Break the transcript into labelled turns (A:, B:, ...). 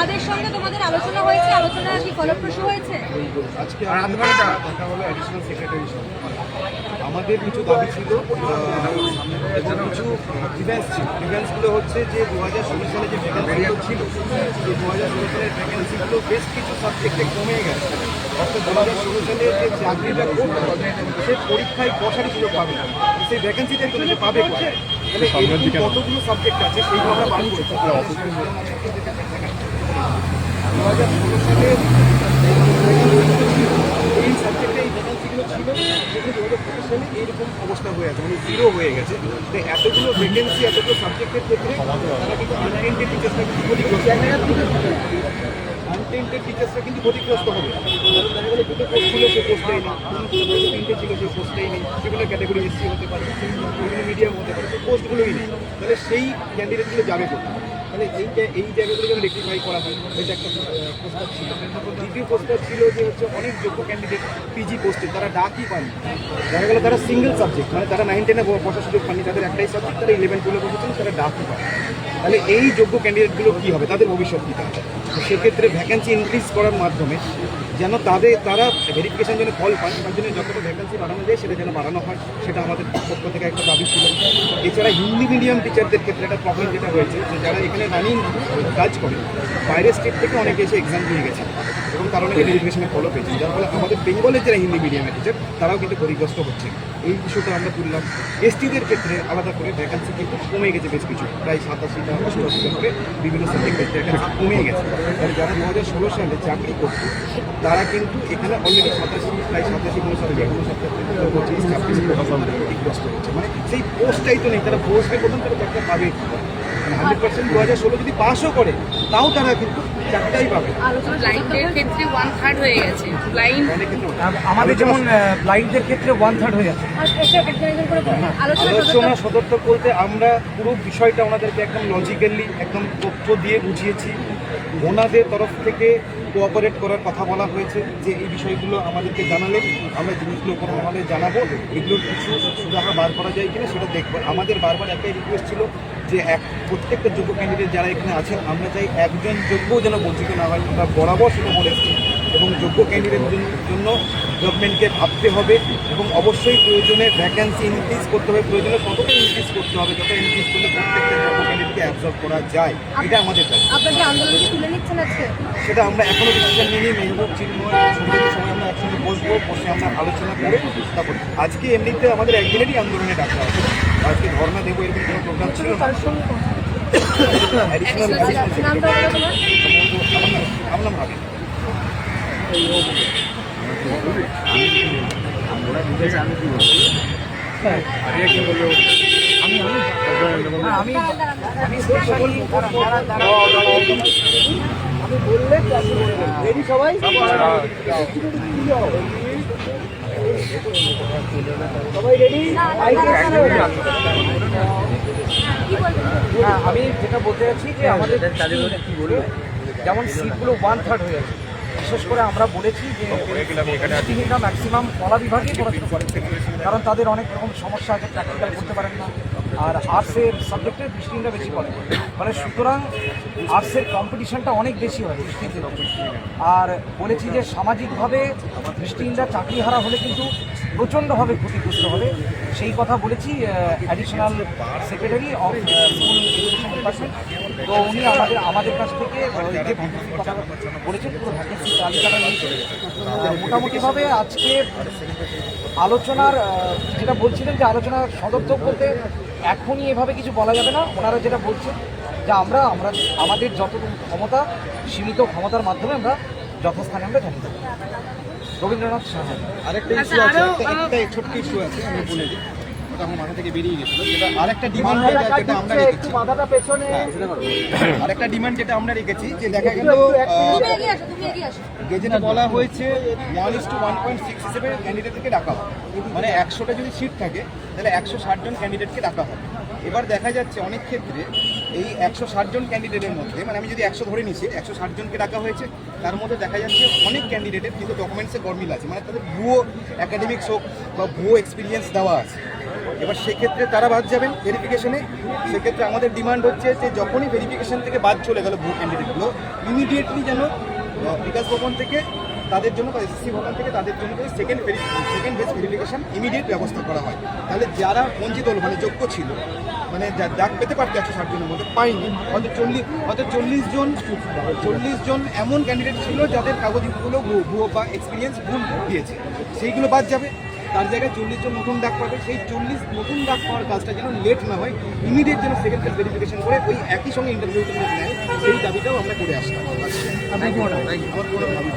A: তাদের সঙ্গে তোমাদের আলোচনা হয়েছে, আলোচনা কি ফলপ্রসূ হয়েছে?
B: আজকে আমাদের কথা হলো অ্যাডিশনাল সেক্রেটারি আমাদের কিছু দাবি ছিল এবং কিছু ডিফেন্স ছিল। ডিফেন্সগুলো হচ্ছে যে দু হাজার ষোলো সালে যে ভ্যাকেন্সিগুলো ছিল, সেই দু হাজার ষোলো সালের ভ্যাকেন্সিগুলো বেশ কিছু সাবজেক্টে কমে গেছে। অর্থাৎ দু হাজার ষোলো সালে যে চাকরিটা করতে সে পরীক্ষায় বসারই সুযোগ পাবে না। সেই ভ্যাকেন্সিটা কিন্তু সে পাবে কতগুলো সাবজেক্ট আছে আমরা বার করেছি হাজার ষোলো সালে এই সাবজেক্টে এই ছিল সেগুলো এইরকম অবস্থা হয়ে আছে মানে জিরো হয়ে গেছে তো এতগুলো ভ্যাকেন্সি এতগুলো সাবজেক্টের ক্ষেত্রে তারা কিন্তু আনটেন্টেড টিচার্সরা কিন্তু ক্ষতিগ্রস্ত আনটেন্টেড কিন্তু ক্ষতিগ্রস্ত হবে দেখা গেলো দুটো নেই তিনটে ছিল এসসি হতে পারে বিভিন্ন মিডিয়াম হতে পারে সেই পোস্টগুলোই নেই। তাহলে সেই ক্যান্ডিডেটগুলো যাবে কোথায়? তাহলে এই এই জায়গাগুলো যেন রেক্টিফাই করা হয়, এটা একটা প্রস্তাব ছিল। দ্বিতীয় প্রস্তাব ছিল যে হচ্ছে অনেক যোগ্য ক্যান্ডিডেট পিজি পোস্টে তারা ডাকই পায়নি দেখা গেলো তারা সিঙ্গেল সাবজেক্ট মানে তারা নাইন টেনে বসার সুযোগ পাননি, তাদের একটাই সাবজেক্ট তারা ইলেভেন টুয়েলভে বসেছিল, তারা ডাকই পায় তাহলে এই যোগ্য ক্যান্ডিডেটগুলো কী হবে? তাদের ভবিষ্যৎ কী থাকবে? সেক্ষেত্রে ভ্যাকেন্সি ইনক্রিজ করার মাধ্যমে যেন তাদের, তারা ভেরিফিকেশন যেন ফল পায়, তার জন্য যতটা ভ্যাকান্সি বাড়ানো যায় সেটা যেন বাড়ানো হয়, সেটা আমাদের পক্ষ থেকে একটা দাবি ছিল। এছাড়া হিন্দি মিডিয়াম টিচারদের ক্ষেত্রে একটা প্রবলেম যেটা হয়েছে যে যারা এখানে রানিং কাজ করে, বাইরের স্টেট থেকে অনেক এসে এক্সাম দিয়ে গেছে। এবং তারা অনেকে ভেরিফিকেশনে ফলো পেয়েছে যার ফলে আমাদের বেঙ্গলের যারা হিন্দি মিডিয়ামের টিচার তারাও কিন্তু ক্ষতিগ্রস্ত হচ্ছে। এই বিষয়টা আমরা তুললাম। এসটিদের ক্ষেত্রে আলাদা করে ভ্যাকেন্সি কিন্তু কমে গেছে বেশ কিছু। প্রায় সাতাশিটা, অষ্টআশিটা করে বিভিন্ন সাবজেক্টের ভ্যাকেন্সি কমে গেছে। তাহলে যারা দু হাজার ষোলো সালে চাকরি করছে, তারা কিন্তু এখানে অলরেডি সাতাশি, প্রায় সাতাশি কোনো সাবজেক্ট পঁচিশ ছাব্বিশ ক্ষতিগ্রস্ত হচ্ছে। মানে সেই পোস্টটাই তো নেই, তারা বসবে প্রথম তারা চাকরি পাবে হান্ড্রেড পার্সেন্ট দু হাজার ষোলো যদি পাসও করে তাও তারা কিন্তু চাকরিটাই পাবে।
C: ব্লাইন্ডের ক্ষেত্রে ওয়ান থার্ড হয়ে গেছে। ব্লাইন্ড
D: আমাদের যেমন ব্লাইন্ডদের ক্ষেত্রে ওয়ান থার্ড হয়ে
A: বলুন। আলোচনা
B: আলোচনা সদর্থক বলতে আমরা পুরো বিষয়টা ওনাদেরকে একদম লজিক্যালি একদম তথ্য দিয়ে বুঝিয়েছি। ওনাদের তরফ থেকে কোঅপারেট করার কথা বলা হয়েছে যে এই বিষয়গুলো আমাদেরকে জানালে আমরা জিনিসগুলো কোনো মহলে জানাব, এগুলোর কিছু সুরাহা বার করা যায় কিনা সেটা দেখব। আমাদের বারবার একটাই রিকোয়েস্ট ছিল যে এক, প্রত্যেকটা যোগ্য ক্যান্ডিডেট যারা এখানে আছেন, আমরা চাই একজন যোগ্য যেন বঞ্চিত না হয়, আমরা বরাবর সেটা বলে এবং যোগ্য ক্যান্ডিডেটের জন্য গভর্নমেন্টকে ভাবতে হবে এবং অবশ্যই প্রয়োজনে ভ্যাকেন্সি ইনক্রিজ করতে হবে, প্রয়োজনে কতটা ইনক্রিজ করতে হবে, যত ইনক্রিজ করলে প্রত্যেকটা যোগ্য অ্যাবজর্ব করা যায় এটা আমাদের দাবি
A: আপনাকে আন্দোলন তুলে নিচ্ছেন আজকে?
B: সেটা আমরা এখনও ডিসিশন নিয়ে মেহবুব চিন্ময় সময় আমরা একসঙ্গে বসবো বসে আমরা আলোচনা করে তারপর আজকে এমনিতে আমাদের একদিনেরই আন্দোলনে ডাকা আছে আজকে ধর্ণা দেবো এরকম কোনো প্রোগ্রাম ছিল না। Additional- additional
A: নামটা বলো তোমার
B: আমার নাম হাবিব
D: হ্যাঁ, আমি
B: সবাই
D: হ্যাঁ, আমি যেটা বলতে চাচ্ছি যে আমাদের যেমন সিটগুলো ওয়ান থার্ড হয়ে যাচ্ছে বিশেষ করে আমরা বলেছি যে ম্যাক্সিমাম কলা বিভাগেই পড়াশোনা করে কারণ তাদের অনেক রকম সমস্যা আছে প্র্যাকটিক্যাল করতে পারেন না আর আর্টসের সাবজেক্টে দৃষ্টিহীনরা বেশি পড়ে। মানে সুতরাং আর্টসের কম্পিটিশনটা অনেক বেশি হয় দৃষ্টিহীনদের আর বলেছি যে সামাজিকভাবে দৃষ্টিহীনরা চাকরিহারা হলে কিন্তু প্রচণ্ডভাবে ক্ষতিগ্রস্ত হবে। সেই কথা বলেছি additional secretary of school education তো উনি আমাদের আমাদের কাছ থেকে বলেছেন, পুরো ভ্যাকেন্সি তালিকাটা নিয়েছে। মোটামুটিভাবে আজকে আলোচনার যেটা বলছিলেন যে আলোচনা সদর্থক বলতে এখনই এভাবে কিছু বলা যাবে না। ওনারা যেটা বলছেন, যে আমরা আমরা আমাদের যতটুকু ক্ষমতা, সীমিত ক্ষমতার মাধ্যমে আমরা যথাস্থানে আমরা জানি রবীন্দ্রনাথ সাহা।
B: আরেকটা ইস্যু আছে, একটা ছোট্ট ইস্যু আছে, আমি বলে দিই। ওটা আমার মাথা থেকে বেরিয়ে গেছিল যেটা আরেকটা ডিমান্ড যেটা আমরা রেখেছি।
D: মাথাটা পেছনে।
B: আরেকটা ডিমান্ড যেটা আমরা রেখেছি যে দেখা গেল গেজেটে বলা হয়েছে one is two one point six হিসেবে ক্যান্ডিডেটকে ডাকা হয় মানে একশোটা যদি সিট থাকে তাহলে একশো ষাট জন ক্যান্ডিডেটকে ডাকা হয় এবার দেখা যাচ্ছে অনেক ক্ষেত্রে এই একশো ষাট জন ক্যান্ডিডেটের মধ্যে মানে আমি যদি একশো ধরে নিছি একশো ষাট জনকে ডাকা হয়েছে তার মধ্যে দেখা যাচ্ছে অনেক ক্যান্ডিডেটের কিন্তু ডকুমেন্টসে গরমিল আছে। মানে তাদের ভুয়ো একাডেমিক্স হোক বা ভুয়ো এক্সপিরিয়েন্স দেওয়া আছে। এবার সেক্ষেত্রে তারা বাদ যাবেন ভেরিফিকেশনে সেক্ষেত্রে আমাদের ডিমান্ড হচ্ছে যে যখনই ভেরিফিকেশন থেকে বাদ চলে গেল ভোট ক্যান্ডিডেটগুলো ইমিডিয়েটলি যেন বিকাশ ভবন থেকে তাদের জন্য বা এসএসসি ভবন থেকে তাদের জন্য second second base verification immediate ব্যবস্থা করা হয়। তাহলে যারা বঞ্চিত হলো মানে যোগ্য ছিল মানে যা- ডাক পেতে পারতো একশো ষাট জনের মধ্যে পাইনি হয়তো চল্লিশ হয়তো চল্লিশ জন চল্লিশ জন এমন ক্যান্ডিডেট ছিল যাদের কাগজগুলো ভুয়ো বা এক্সপিরিয়েন্স ভুল দিয়েছে। সেইগুলো বাদ যাবে। তার জায়গায় চল্লিশ জন নতুন ডাক পাবে। সেই চল্লিশ নতুন ডাক পাওয়ার কাজটা যেন লেট না হয় ইমিডিয়েট যেন সেকেন্ড ফেজ ভেরিফিকেশন করে ওই একই সঙ্গে ইন্টারভিউ নেয় সেই দাবিটাও আমরা করে আসলাম। আমার কোনো দাবি।